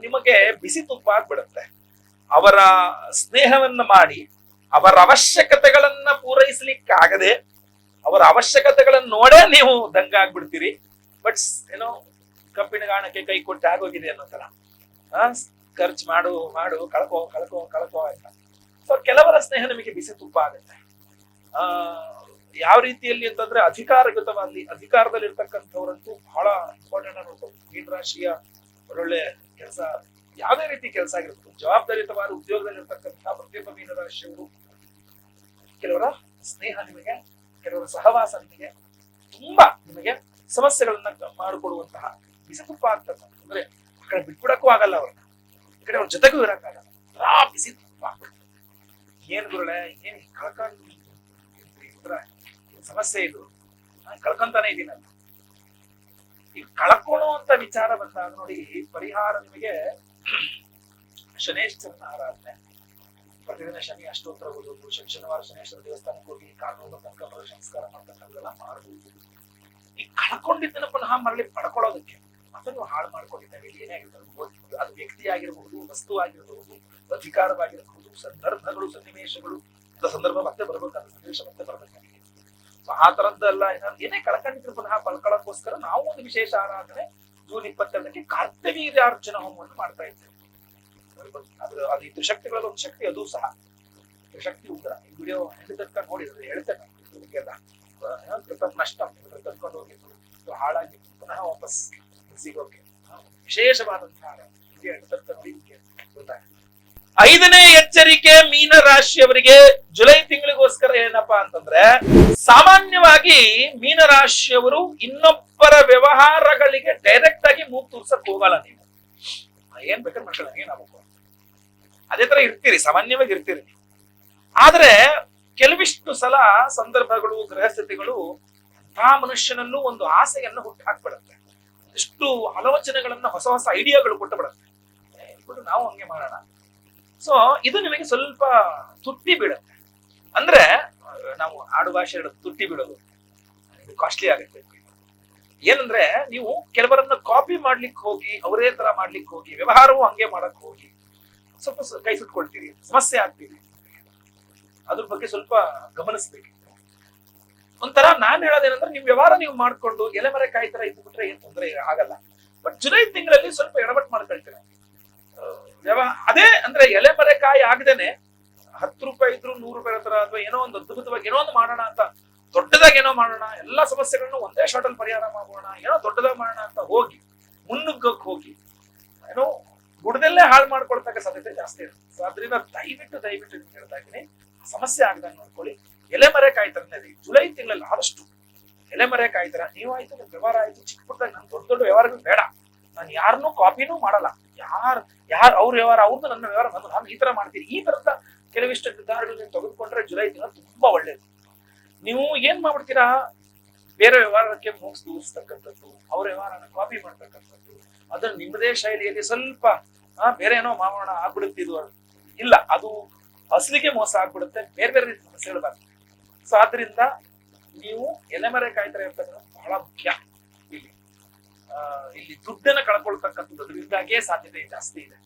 ನಿಮಗೆ ಬಿಸಿ ತುಪ್ಪ ಆಗ್ಬಿಡುತ್ತೆ. ಅವರ ಸ್ನೇಹವನ್ನ ಮಾಡಿ, ಅವರ ಅವಶ್ಯಕತೆಗಳನ್ನ ಪೂರೈಸಲಿಕ್ಕಾಗದೆ, ಅವರ ಅವಶ್ಯಕತೆಗಳನ್ನ ನೋಡೇ ನೀವು ದಂಗ ಆಗ್ಬಿಡ್ತೀರಿ. ಬಟ್ ಏನೋ ಕಬ್ಬಿಣ ಗಾಣಕ್ಕೆ ಕೈ ಕೊಟ್ಟು ಆಗೋಗಿದೆ ಅನ್ನೋ ತರ ಖರ್ಚು ಮಾಡು ಮಾಡು, ಕಳ್ಕೋ ಕಳ್ಕೋ ಕಳ್ಕೋ ಅಂತ. ಸೊ ಕೆಲವರ ಸ್ನೇಹ ನಿಮಗೆ ಬಿಸಿ ತುಪ್ಪ ಆಗುತ್ತೆ. ಆ ಯಾವ ರೀತಿಯಲ್ಲಿ ಅಂತಂದ್ರೆ ಅಧಿಕಾರಗತವಾಗಿ ಅಧಿಕಾರದಲ್ಲಿ ಇರ್ತಕ್ಕಂಥವ್ರಂತೂ ಬಹಳ ಇಂಪಾರ್ಟೆಂಟ್ ಅನ್ನೋದು ಮೀನ್ ರಾಶಿಯ ಒಳ್ಳೊಳ್ಳೆ ಕೆಲಸ, ಯಾವುದೇ ರೀತಿ ಕೆಲಸ ಆಗಿರ್ಬೋದು. ಜವಾಬ್ದಾರಿಯುತವಾದ ಉದ್ಯೋಗದಲ್ಲಿ ಇರ್ತಕ್ಕಂಥ ಪ್ರತಿಯೊಬ್ಬ ಮೀನರಾಶಿಯವರು ಕೆಲವರ ಸ್ನೇಹ ನಿಮಗೆ, ಕೆಲವರ ಸಹವಾಸ ನಿಮಗೆ ತುಂಬಾ ನಿಮಗೆ ಸಮಸ್ಯೆಗಳನ್ನ ಮಾಡಿಕೊಡುವಂತಹ ಬಿಸಿತುಪ್ಪ ಆಗ್ತದ ಅಂದ್ರೆ ಆ ಕಡೆ ಬಿಟ್ಬಿಡಕ್ಕೂ ಆಗಲ್ಲ ಅವ್ರನ್ನ. ಈ ಕಡೆ ಅವ್ರ ಜೊತೆಗೂ ಇರಕ್ಕಾಗಲ್ಲ ಆ ಬಿಸಿ ತುಪ್ಪ. ಏನ್ ಗುರುಳೆ, ಏನ್ ಕಳ್ಕೊಂಡು ಸಮಸ್ಯೆ ಇದು. ನಾನು ಕಳ್ಕೊಂತಾನೆ ಇದೀನ ಈ ಕಳ್ಕೊಳ್ಳುವಂತ ವಿಚಾರ ಬಂದಾಗ ನೋಡಿ ಪರಿಹಾರ ನಿಮಗೆ ಶನೇಶ್ವರನ ಆರಾಧನೆ. ಪ್ರತಿದಿನ ಶನಿ ಅಷ್ಟೋತ್ತರ ಓದೋದು ಶನಿ ಶನಿವಾರ ಶನೇಶ್ವರ ದೇವಸ್ಥಾನಕ್ಕೆ ಹೋಗಿ ಕಾನೂನು ತನಕ ಸಂಸ್ಕಾರ ಮಾಡ್ತಕ್ಕಂಥದ್ದೆಲ್ಲ ಮಾಡಬಹುದು ಈ ಕಳ್ಕೊಂಡಿದ್ದನ್ನ ಪುನಃ ಮರಳಿ ಪಡ್ಕೊಳ್ಳೋದಕ್ಕೆ ಅದನ್ನು ಹಾಳು ಮಾಡ್ಕೊಂಡಿದ್ದೇವೆ ಏನೇ ಆಗಿರ್ಬೋದು ಅದು ವ್ಯಕ್ತಿ ಆಗಿರಬಹುದು ವಸ್ತು ಆಗಿರಬಹುದು ಅಧಿಕಾರವಾಗಿರಬಹುದು ಸಂದರ್ಭಗಳು, ಸನ್ನಿವೇಶಗಳು. ಅಂತ ಸಂದರ್ಭ ಮತ್ತೆ ಬರ್ಬೇಕಾದ ಸನ್ನಿವೇಶ ಮತ್ತೆ ಬರ್ಬೇಕಾಗಿದೆ So ಆ ತರದ್ದೆಲ್ಲ ಏನೇ ಕಳ್ಕೊಂಡಿದ್ರು ಪುನಃ ಪಲ್ಕೊಳ್ಳೋಕ್ಕೋಸ್ಕರ ನಾವು ಒಂದು ವಿಶೇಷ ಆರಾಧನೆ ಜೂನ್ ಇಪ್ಪತ್ತೆರಡಕ್ಕೆ ಕರ್ತವೀರ್ಯಾರ್ಜುನ ಹೋಮವನ್ನು ಮಾಡ್ತಾ ಇದ್ದೇವೆ. ಅದು ಅದು ಈ ತ್ರಿಶಕ್ತಿಗಳಲ್ಲಿ ಒಂದು ಶಕ್ತಿ, ಅದು ಸಹ. ತ್ರಿಶಕ್ತಿ ಉಗ್ರ. ಈ ವಿಡಿಯೋ ಹೇಳಿದಕ್ಕ ನೋಡಿದ್ರೆ ಹೇಳ್ತೇನೆ ನಷ್ಟ ಕರ್ಕೊಂಡು ಹೋಗಿದ್ದು. ಹಾಳಾಗಿ ಪುನಃ ವಾಪಸ್ ಸಿಗೋಕೆ ವಿಶೇಷವಾದಂತಹ ನೋಡಿ ನಿಮ್ಗೆ ಗೊತ್ತಾಗುತ್ತೆ ಐದನೇ ಎಚ್ಚರಿಕೆ ಮೀನ ರಾಶಿಯವರಿಗೆ ಜುಲೈ ತಿಂಗಳಿಗೋಸ್ಕರ ಏನಪ್ಪಾ ಅಂತಂದ್ರೆ, ಸಾಮಾನ್ಯವಾಗಿ ಮೀನರಾಶಿಯವರು ರಾಶಿಯವರು ಇನ್ನೊಬ್ಬರ ವ್ಯವಹಾರಗಳಿಗೆ ಡೈರೆಕ್ಟ್ ಆಗಿ ಮೂಗ್ ತೂರ್ಸಕ್ ಹೋಗಲ್ಲ ನೀವು. ಏನ್ ಬೇಕಾದ್ರೆ ಮಾಡ್ಕೊಳ್ಳಿ ಏನಾಗಬೇಕು ಅದೇ ತರ ಇರ್ತೀರಿ, ಸಾಮಾನ್ಯವಾಗಿ ಇರ್ತೀರಿ. ಆದ್ರೆ, ಕೆಲವಿಷ್ಟು ಸಲ ಸಂದರ್ಭಗಳು ಗ್ರಹಸ್ಥಿತಿಗಳು ಆ ಮನುಷ್ಯನಲ್ಲೂ ಒಂದು ಆಸೆಯನ್ನು ಹುಟ್ಟು ಹಾಕ್ಬಿಡುತ್ತೆ. ಎಷ್ಟು ಆಲೋಚನೆಗಳನ್ನ ಹೊಸ ಹೊಸ ಐಡಿಯಾಗಳು ಕೊಟ್ಟು ಬಿಡುತ್ತೆ ನಾವು ಹಂಗೆ ಮಾಡೋಣ. ಸೊ ಇದು ನಿಮಗೆ ಸ್ವಲ್ಪ ತುಟ್ಟಿ ಬೀಳುತ್ತೆ ಅಂದ್ರೆ, ನಾವು ಆಡು ಭಾಷೆ ತುಟ್ಟಿ ಇದು ಕಾಸ್ಟ್ಲಿ ಆಗುತ್ತೆ. ಏನಂದ್ರೆ, ನೀವು ಕೆಲವರನ್ನ ಕಾಪಿ ಮಾಡ್ಲಿಕ್ಕೆ ಹೋಗಿ, ಅವರೇ ತರ ಮಾಡ್ಲಿಕ್ಕೆ ಹೋಗಿ, ವ್ಯವಹಾರವು ಹಂಗೆ ಮಾಡಕ್ ಹೋಗಿ ಸ್ವಲ್ಪ ಕೈ ಸುಟ್ಕೊಳ್ತೀರಿ, ಸಮಸ್ಯೆ ಆಗ್ತೀರಿ. ಅದ್ರ ಬಗ್ಗೆ ಸ್ವಲ್ಪ ಗಮನಿಸ್ಬೇಕು. ಒಂಥರ ನಾನ್ ಹೇಳೋದೇನಂದ್ರೆ ನಿಮ್ ವ್ಯವಹಾರ ನೀವು ಮಾಡ್ಕೊಂಡು ಎಲೆಮರೆ ಕಾಯಿ ತರ ಇದ್ದು ಬಿಟ್ರೆ ಏನ್ ತೊಂದರೆ ಆಗಲ್ಲ. ಬಟ್ ಜುಲೈ ತಿಂಗಳಲ್ಲಿ ಸ್ವಲ್ಪ ಎಡವಟ್ ಮಾಡ್ಕೊಳ್ತೀರ. ಅದೇ ಅಂದ್ರೆ ಎಲೆಮರೆ ಕಾಯಿ ಆಗದೇನೆ ಹತ್ತು ರೂಪಾಯಿ ಇದ್ರು ನೂರು ರೂಪಾಯಿ ಹತ್ರ ಅಥವಾ ಏನೋ ಒಂದು ಅದ್ಭುತವಾಗಿ ಏನೋ ಒಂದು ಮಾಡೋಣ ಅಂತ, ದೊಡ್ಡದಾಗಿ ಏನೋ ಮಾಡೋಣ, ಎಲ್ಲಾ ಸಮಸ್ಯೆಗಳನ್ನು ಒಂದೇ ಶಾರ್ಟ್ ಅಲ್ಲಿ ಪರಿಹಾರ ಮಾಡೋಣ, ಏನೋ ದೊಡ್ಡದಾಗಿ ಮಾಡೋಣ ಅಂತ ಹೋಗಿ, ಮುನ್ನುಗ್ಗಕ್ಕೆ ಹೋಗಿ, ಏನೋ ಗುಡದಲ್ಲೇ ಹಾಳು ಮಾಡ್ಕೊಳ್ತಕ್ಕ ಸಾಧ್ಯತೆ ಜಾಸ್ತಿ ಇರುತ್ತೆ. ಸೊ ಅದರಿಂದ ದಯವಿಟ್ಟು ದಯವಿಟ್ಟು ಹೇಳ್ತಾ ಇದ್ದೀನಿ, ಸಮಸ್ಯೆ ಆಗದಂಗೆ ನೋಡ್ಕೊಳ್ಳಿ. ಎಲೆ ಮರೆ ಕಾಯ್ತಾರೆ ಜುಲೈ ತಿಂಗಳಲ್ಲಿ ಆದಷ್ಟು ಎಲೆ ಮರೆ ಕಾಯ್ತಾರ ನೀವಾಯ್ತು ನಿಮ್ಮ ವ್ಯವಹಾರ ಆಯ್ತು ಚಿಕ್ಕ ನನ್ ದೊಡ್ಡ ದೊಡ್ಡ ವ್ಯವಹಾರಗಳು ಬೇಡ. ನಾನು ಯಾರನ್ನೂ ಕಾಪಿನೂ ಮಾಡಲ್ಲ. ಯಾರು ಯಾರು ಅವ್ರ ವ್ಯವಹಾರ ಅವ್ರದ್ದು ನನ್ನ ವ್ಯವಹಾರ ನಾನು ನಾನು ಈ ತರ ಮಾಡ್ತೀನಿ. ಈ ತರದ ಕೆಲವಿಷ್ಟು ನಿರ್ಧಾರಗಳು ನೀವು ತೆಗೆದುಕೊಂಡ್ರೆ ಜುಲೈ ದಿನ ತುಂಬಾ ಒಳ್ಳೇದು. ನೀವು ಏನ್ ಮಾಡ್ಬಿಡ್ತೀರಾ? ಬೇರೆ ವ್ಯವಹಾರಕ್ಕೆ ಮುಗಿಸ್ ತೋರಿಸ್ತಕ್ಕಂಥದ್ದು, ಅವ್ರ ವ್ಯವಹಾರನ ಕಾಪಿ ಮಾಡ್ತಕ್ಕಂಥದ್ದು, ಅದನ್ನ ನಿಮ್ಮದೇ ಶೈಲಿಯಲ್ಲಿ ಸ್ವಲ್ಪ ಬೇರೆ ಏನೋ ಮಾಡೋಣ ಆಗ್ಬಿಡುತ್ತಿದ್ದು ಇಲ್ಲ, ಅದು ಅಸಲಿಗೆ ಮೋಸ ಆಗ್ಬಿಡುತ್ತೆ, ಬೇರೆ ಬೇರೆ ರೀತಿ ಸಮಸ್ಯೆಗಳು ಬರ್ತದೆ ಸೊ, ಆದ್ರಿಂದ ನೀವು ಎಲೆಮರೆ ಕಾಯ್ತಾರೆ ಇರ್ತಕ್ಕಂಥ ಬಹಳ ಮುಖ್ಯ. ಇಲ್ಲಿ ದುಡ್ಡನ್ನ ಕಳ್ಕೊಳ್ತಕ್ಕಂಥದ್ರಿಂದಾಗಿಯೇ ಸಾಧ್ಯತೆ ಜಾಸ್ತಿ ಇದೆ.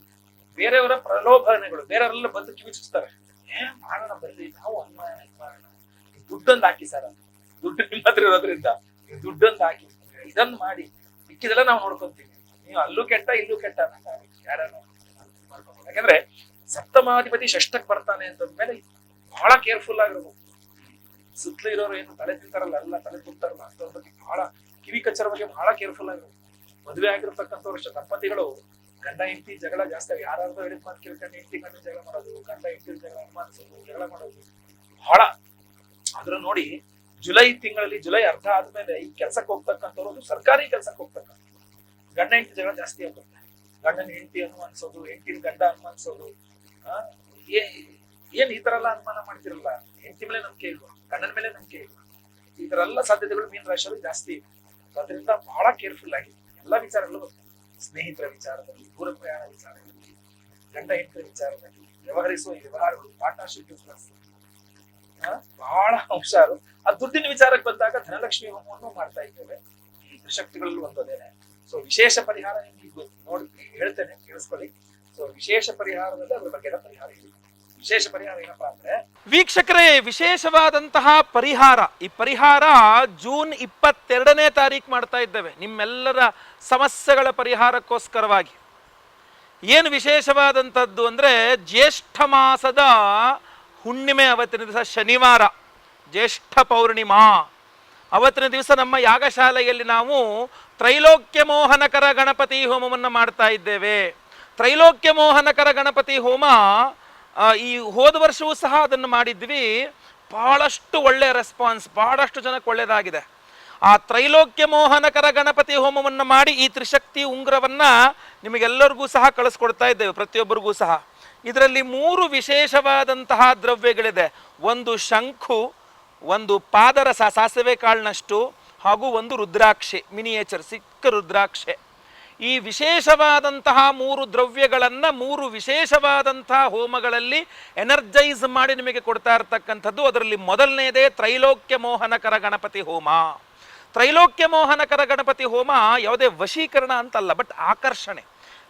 ಬೇರೆಯವರ ಪ್ರಲೋಭನೆಗಳು, ಬೇರೆಯವರೆಲ್ಲ ಬಂದು ಕಿವಿಚಿಸ್ತಾರೆ ಏ, ಮಾಡೋಣ ಬರ್ರಿ, ನಾವು ಅನ್ಮಾನ ಮಾಡೋಣ. ದುಡ್ಡೊಂದು ಹಾಕಿ ಸರ್ ದುಡ್ಡು ನಿಮ್ಮ ಹತ್ರ ಇರೋದ್ರಿಂದ ದುಡ್ಡೊಂದು ಹಾಕಿ ಇದನ್ನ ಮಾಡಿ, ಮಿಕ್ಕಿದೆಲ್ಲ ನಾವು ನೋಡ್ಕೊಂತೀವಿ. ನೀವು ಅಲ್ಲೂ ಕೆಟ್ಟ, ಇಲ್ಲೂ ಕೆಟ್ಟ ಯಾರನ್ನು ಯಾಕಂದ್ರೆ ಸಪ್ತಮಾಧಿಪತಿ ಷಷ್ಟಕ್ ಬರ್ತಾನೆ ಅಂತಂದ್ಮೇಲೆ ಬಹಳ ಕೇರ್ಫುಲ್ ಆಗಿರ್ಬೇಕು. ಸುತ್ತಲೂ ಇರೋರು ಏನು ತಲೆ ತಿಂತಾರಲ್ಲ, ಎಲ್ಲ ತಲೆ ತುಂಬ ಅಂತ ಬಗ್ಗೆ ಬಹಳ ಕಿವಿ ಕಚ್ಚರ ಬಗ್ಗೆ ಬಹಳ ಕೇರ್ಫುಲ್ ಆಗಿರ್ಬೇಕು. ಮದುವೆ ಆಗಿರ್ತಕ್ಕಂಥವ್ರು ದಂಪತಿಗಳು ಗಂಡ, ಹೆಂಡತಿ ಜಗಳ ಜಾಸ್ತಿ ಯಾರಾದ್ರೂ ಹೇಳಿದ ಮಾತು ಕೇಳ್ಕೊಂಡು ಹೆಂಡತಿ, ಗಂಡ ಜಗಳ ಮಾಡೋದು, ಗಂಡ, ಹೆಂಡತಿ ಜಗಳ ಅನುಮಾನಿಸೋದು ಜಗಳ ಮಾಡೋದು, ಬಹಳ. ಅದ್ರ ನೋಡಿ, ಜುಲೈ ತಿಂಗಳಲ್ಲಿ, ಜುಲೈ ಅರ್ಧ ಆದ್ಮೇಲೆ ಈ ಕೆಲಸಕ್ಕೆ ಹೋಗ್ತಕ್ಕಂಥವ್ರು ಸರ್ಕಾರಿ ಕೆಲಸಕ್ಕೆ ಹೋಗ್ತಕ್ಕಂಥ ಗಂಡ, ಹೆಂಡತಿ ಜಗಳ ಜಾಸ್ತಿ ಆಗುತ್ತೆ. ಗಂಡನ ಹೆಂಡತಿ ಅನುಮಾನಿಸೋದು, ಹೆಂಡತಿನ ಗಂಡ ಅನುಮಾನಿಸೋದು ಏನ್ ಈ ತರ ಎಲ್ಲ ಅನುಮಾನ ಮಾಡ್ತಿರಲ್ಲ? ಹೆಂಡತಿ ಮೇಲೆ ನಂಬಿಕೆ ಇಲ್ವಾ? ಗಂಡನ ಮೇಲೆ ನಂಬಿಕೆ ಇಲ್ವಾ? ಈ ತರ ಎಲ್ಲ ಸಾಧ್ಯತೆಗಳು ಮೀನ್ ರಾಶಿಯಲ್ಲಿ ಜಾಸ್ತಿ ಇದೆ. ಅದರಿಂದ ಬಹಳ ಕೇರ್ಫುಲ್ ಆಗಿ ಎಲ್ಲ ವಿಚಾರಗಳು ಸ್ನೇಹಿತರ ವಿಚಾರದಲ್ಲಿ ದೂರ ಪ್ರಯಾಣ ವಿಚಾರದಲ್ಲಿ, ಗಂಡ ಹೆಂಡತಿ ವಿಚಾರದಲ್ಲಿ, ವ್ಯವಹರಿಸುವ ವ್ಯವಹಾರಗಳು ಪಾರ್ಟ್ನರ್ಶಿಪ್ ಬಿಸ್ನೆಸ್ ಬಹಳ ಹುಷಾರು ಆ ದುಡ್ಡಿನ ವಿಚಾರಕ್ಕೆ ಬಂದಾಗ ಧನಲಕ್ಷ್ಮಿ ಹೋಮವನ್ನು ಮಾಡ್ತಾ ಇದ್ದೇವೆ. ಈ ತ್ರಿಶಕ್ತಿಗಳಲ್ಲಿ ಒಂದದೇನೆ. ಸೊ ವಿಶೇಷ ಪರಿಹಾರ ನಿಮ್ಗೆ ನೋಡಿ, ಹೇಳ್ತೇನೆ, ಕೇಳಿಸ್ಕೊಳ್ಳಿ. ಸೊ ವಿಶೇಷ ಪರಿಹಾರದಲ್ಲಿ ಅದ್ರ ಬಗ್ಗೆ ಪರಿಹಾರ ಇದೆ ವಿಶೇಷ ಪರಿಹಾರ ಏನಪ್ಪಾ ಅಂದ್ರೆ ವೀಕ್ಷಕರೇ, ವಿಶೇಷವಾದಂತಹ ಪರಿಹಾರ. ಈ ಪರಿಹಾರ ಜೂನ್ ಇಪ್ಪತ್ತೆರಡನೇ ತಾರೀಕು ಮಾಡ್ತಾ ಇದ್ದೇವೆ. ನಿಮ್ಮೆಲ್ಲರ ಸಮಸ್ಯೆಗಳ ಪರಿಹಾರಕ್ಕೋಸ್ಕರವಾಗಿ. ಏನು ವಿಶೇಷವಾದಂಥದ್ದು ಅಂದರೆ, ಜ್ಯೇಷ್ಠ ಮಾಸದ ಹುಣ್ಣಿಮೆ ಅವತ್ತಿನ ದಿವಸ ಶನಿವಾರ, ಜ್ಯೇಷ್ಠ ಪೌರ್ಣಿಮಾ. ಅವತ್ತಿನ ದಿವಸ ನಮ್ಮ ಯಾಗಶಾಲೆಯಲ್ಲಿ ನಾವು ತ್ರೈಲೋಕ್ಯ ಮೋಹನಕರ ಗಣಪತಿ ಹೋಮವನ್ನು ಮಾಡ್ತಾ ಇದ್ದೇವೆ. ತ್ರೈಲೋಕ್ಯ ಮೋಹನಕರ ಗಣಪತಿ ಹೋಮ ಈ ಹೋದ ವರ್ಷವೂ ಸಹ ಅದನ್ನು ಮಾಡಿದ್ವಿ. ಭಾಳಷ್ಟು ಒಳ್ಳೆಯ ರೆಸ್ಪಾನ್ಸ್ ಭಾಳಷ್ಟು ಜನಕ್ಕೆ ಒಳ್ಳೆಯದಾಗಿದೆ ಆ ತ್ರೈಲೋಕ್ಯ ಮೋಹನಕರ ಗಣಪತಿ ಹೋಮವನ್ನು ಮಾಡಿ ಈ ತ್ರಿಶಕ್ತಿ ಉಂಗ್ರವನ್ನ ನಿಮಗೆಲ್ಲರಿಗೂ ಸಹ ಕಳಿಸ್ಕೊಡ್ತಾ ಇದ್ದೇವೆ, ಪ್ರತಿಯೊಬ್ಬರಿಗೂ ಸಹ. ಇದರಲ್ಲಿ ಮೂರು ವಿಶೇಷವಾದಂತಹ ದ್ರವ್ಯಗಳಿದೆ. ಒಂದು ಶಂಖು, ಒಂದು ಪಾದರಸ, ಸಾಸಿವೆ ಕಾಳಿನಷ್ಟು ಹಾಗೂ ಒಂದು ರುದ್ರಾಕ್ಷಿ, ಮಿನಿಯೇಚರ್, ಸಿಕ್ಕ ರುದ್ರಾಕ್ಷೆ. ಈ ವಿಶೇಷವಾದಂತಹ ಮೂರು ದ್ರವ್ಯಗಳನ್ನು ಮೂರು ವಿಶೇಷವಾದಂತಹ ಹೋಮಗಳಲ್ಲಿ ಎನರ್ಜೈಸ್ ಮಾಡಿ ನಿಮಗೆ ಕೊಡ್ತಾ ಇರತಕ್ಕಂಥದ್ದು. ಅದರಲ್ಲಿ ಮೊದಲನೇದೇ ತ್ರೈಲೋಕ್ಯ ಮೋಹನಕರ ಗಣಪತಿ ಹೋಮ. ತ್ರೈಲೋಕ್ಯ ಮೋಹನಕರ ಗಣಪತಿ ಹೋಮ ಯಾವುದೇ ವಶೀಕರಣ ಅಂತಲ್ಲ, ಬಟ್ ಆಕರ್ಷಣೆ.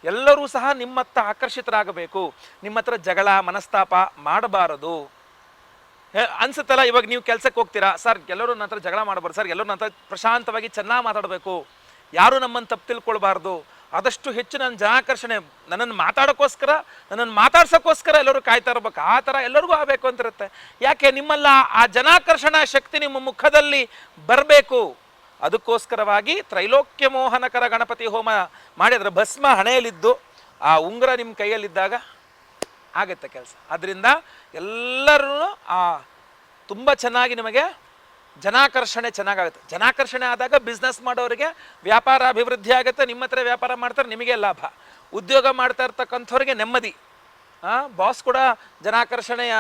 ಎಲ್ಲರೂ ಸಹ ನಿಮ್ಮತ್ತ ಆಕರ್ಷಿತರಾಗಬೇಕು. ನಿಮ್ಮ ಹತ್ರ ಜಗಳ, ಮನಸ್ತಾಪ ಮಾಡಬಾರದು. ಅನ್ಸುತ್ತಲ್ಲ, ಇವಾಗ ನೀವು ಕೆಲಸಕ್ಕೆ ಹೋಗ್ತೀರಾ? ಸರ್, ಎಲ್ಲರೂ ನನ್ನ ಜಗಳ ಮಾಡಬಾರ್ದು. ಸರ್, ಎಲ್ಲರೂ ನನ್ನ ಪ್ರಶಾಂತವಾಗಿ ಚೆನ್ನಾಗಿ ಮಾತಾಡಬೇಕು. ಯಾರು ನಮ್ಮನ್ನು ತಪ್ಪು ತಿಳ್ಕೊಳ್ಬಾರ್ದು? ಆದಷ್ಟು ಹೆಚ್ಚು ನನ್ನ ಜನಾಕರ್ಷಣೆ, ನನ್ನನ್ನು ಮಾತಾಡೋಕ್ಕೋಸ್ಕರ, ನನ್ನನ್ನು ಮಾತಾಡ್ಸೋಕ್ಕೋಸ್ಕರ ಎಲ್ಲರೂ ಕಾಯ್ತಾ ಇರ್ಬೇಕು. ಆ ಥರ ಎಲ್ಲರಿಗೂ ಆಗಬೇಕು ಅಂತಿರುತ್ತೆ. ಯಾಕೆ? ನಿಮ್ಮಲ್ಲ ಆ ಜನಾಕರ್ಷಣಾ ಶಕ್ತಿ ನಿಮ್ಮ ಮುಖದಲ್ಲಿ ಬರಬೇಕು. ಅದಕ್ಕೋಸ್ಕರವಾಗಿ ತ್ರೈಲೋಕ್ಯ ಮೋಹನಕರ ಗಣಪತಿ ಹೋಮ ಮಾಡಿದರೆ ಭಸ್ಮ ಹಣೆಯಲ್ಲಿದ್ದು, ಆ ಉಂಗುರ ನಿಮ್ಮ ಕೈಯಲ್ಲಿದ್ದಾಗ ಆಗುತ್ತೆ ಕೆಲಸ. ಅದರಿಂದ ಎಲ್ಲರೂ ಆ, ತುಂಬ ಚೆನ್ನಾಗಿ ನಿಮಗೆ ಜನಾಕರ್ಷಣೆ ಚೆನ್ನಾಗಾಗುತ್ತೆ. ಜನಾಕರ್ಷಣೆ ಆದಾಗ ಬಿಸ್ನೆಸ್ ಮಾಡೋರಿಗೆ ವ್ಯಾಪಾರ ಅಭಿವೃದ್ಧಿ ಆಗುತ್ತೆ, ನಿಮ್ಮ ಹತ್ರ ವ್ಯಾಪಾರ ಮಾಡ್ತಾರೆ, ನಿಮಗೆ ಲಾಭ. ಉದ್ಯೋಗ ಮಾಡ್ತಾ ಇರ್ತಕ್ಕಂಥವ್ರಿಗೆ ನೆಮ್ಮದಿ. ಬಾಸ್ ಕೂಡ ಜನಾಕರ್ಷಣೆಯ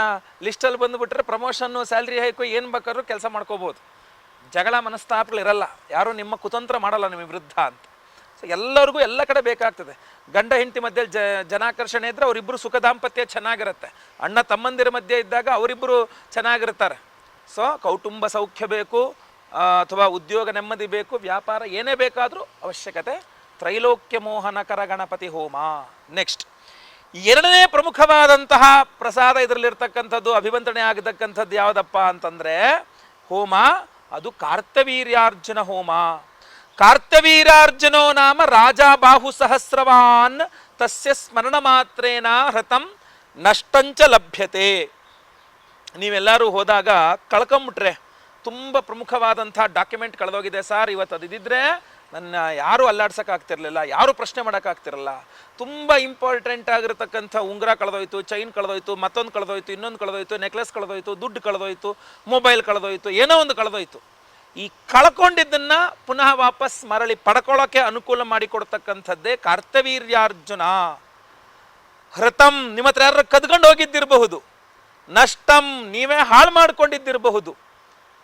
ಲಿಸ್ಟಲ್ಲಿ ಬಂದುಬಿಟ್ರೆ ಪ್ರಮೋಷನ್ನು ಸ್ಯಾಲ್ರಿ ಹೈಕು ಏನು ಬೇಕಾದ್ರೂ ಕೆಲಸ ಮಾಡ್ಕೋಬೋದು. ಜಗಳ ಮನಸ್ತಾಪಗಳಿರಲ್ಲ ಯಾರೂ ನಿಮ್ಮ ಕುತಂತ್ರ ಮಾಡಲ್ಲ ನಿಮ್ಮ ವಿರುದ್ಧ ಅಂತ. ಸೊ ಎಲ್ಲರಿಗೂ ಎಲ್ಲ ಕಡೆ ಬೇಕಾಗ್ತದೆ. ಗಂಡ ಹೆಂಡತಿ ಮಧ್ಯೆ ಜ, ಜನಾಕರ್ಷಣೆ ಇದ್ದರೆ ಅವರಿಬ್ಬರು ಸುಖ ದಾಂಪತ್ಯ ಚೆನ್ನಾಗಿರುತ್ತೆ. ಅಣ್ಣ ತಮ್ಮಂದಿರ ಮಧ್ಯೆ ಇದ್ದಾಗ ಅವರಿಬ್ಬರು ಚೆನ್ನಾಗಿರ್ತಾರೆ. ಸೊ ಕೌಟುಂಬ ಸೌಖ್ಯ ಬೇಕು ಅಥವಾ ಉದ್ಯೋಗ ನೆಮ್ಮದಿ ಬೇಕು, ವ್ಯಾಪಾರ ಏನೇ ಬೇಕಾದರೂ ಅವಶ್ಯಕತೆ. ತ್ರೈಲೋಕ್ಯ ಮೋಹನಕರ ಗಣಪತಿ ಹೋಮ. ನೆಕ್ಸ್ಟ್ ಎರಡನೇ ಪ್ರಮುಖವಾದಂತಹ ಪ್ರಸಾದ ಇದರಲ್ಲಿರ್ತಕ್ಕಂಥದ್ದು ಅಭಿವಂತನೆ ಆಗತಕ್ಕಂಥದ್ದು ಯಾವುದಪ್ಪ ಅಂತಂದರೆ, ಹೋಮ, ಅದು ಕಾರ್ತವೀರ್ಯಾರ್ಜುನ ಹೋಮ. ಕಾರ್ತವೀರಾರ್ಜುನೋ ನಾಮ ರಾಜಾ ಬಾಹು ಸಹಸ್ರವಾನ್, ತಸ್ಯ ಸ್ಮರಣ ಮಾತ್ರೇನ ಹೃತಂ ನಷ್ಟಂಚ ಲಭ್ಯತೆ. ನೀವೆಲ್ಲರೂ ಹೋದಾಗ ಕಳ್ಕೊಂಬಿಟ್ರೆ ತುಂಬ ಪ್ರಮುಖವಾದಂಥ ಡಾಕ್ಯುಮೆಂಟ್ ಕಳೆದೋಗಿದೆ ಸರ್. ಇವತ್ತು ಅದಿದ್ದರೆ ನನ್ನ ಯಾರೂ ಅಲ್ಲಾಡ್ಸೋಕ್ಕಾಗ್ತಿರಲಿಲ್ಲ, ಯಾರೂ ಪ್ರಶ್ನೆ ಮಾಡೋಕ್ಕಾಗ್ತಿರಲ್ಲ. ತುಂಬ ಇಂಪಾರ್ಟೆಂಟ್ ಆಗಿರತಕ್ಕಂಥ ಉಂಗುರ ಕಳೆದೋಯ್ತು, ಚೈನ್ ಕಳೆದೋಯ್ತು, ಮತ್ತೊಂದು ಕಳೆದೋಯ್ತು, ಇನ್ನೊಂದು ಕಳೆದೋಯ್ತು, ನೆಕ್ಲೆಸ್ ಕಳೆದೋಯ್ತು, ದುಡ್ಡು ಕಳೆದೋಯ್ತು, ಮೊಬೈಲ್ ಕಳೆದೋಯ್ತು, ಏನೋ ಒಂದು ಕಳೆದೋಯ್ತು. ಈ ಕಳ್ಕೊಂಡಿದ್ದನ್ನು ಪುನಃ ವಾಪಸ್ ಮರಳಿ ಪಡ್ಕೊಳ್ಳೋಕ್ಕೆ ಅನುಕೂಲ ಮಾಡಿಕೊಡ್ತಕ್ಕಂಥದ್ದೇ ಕಾರ್ತವೀರ್ಯಾರ್ಜುನ ಹೃತಂ. ನಿಮ್ಮ ಹತ್ರ ಯಾರು ಕದ್ಕೊಂಡು ಹೋಗಿದ್ದಿರಬಹುದು. ನಷ್ಟಂ ನೀವೇ ಹಾಳು ಮಾಡ್ಕೊಂಡಿದ್ದಿರಬಹುದು.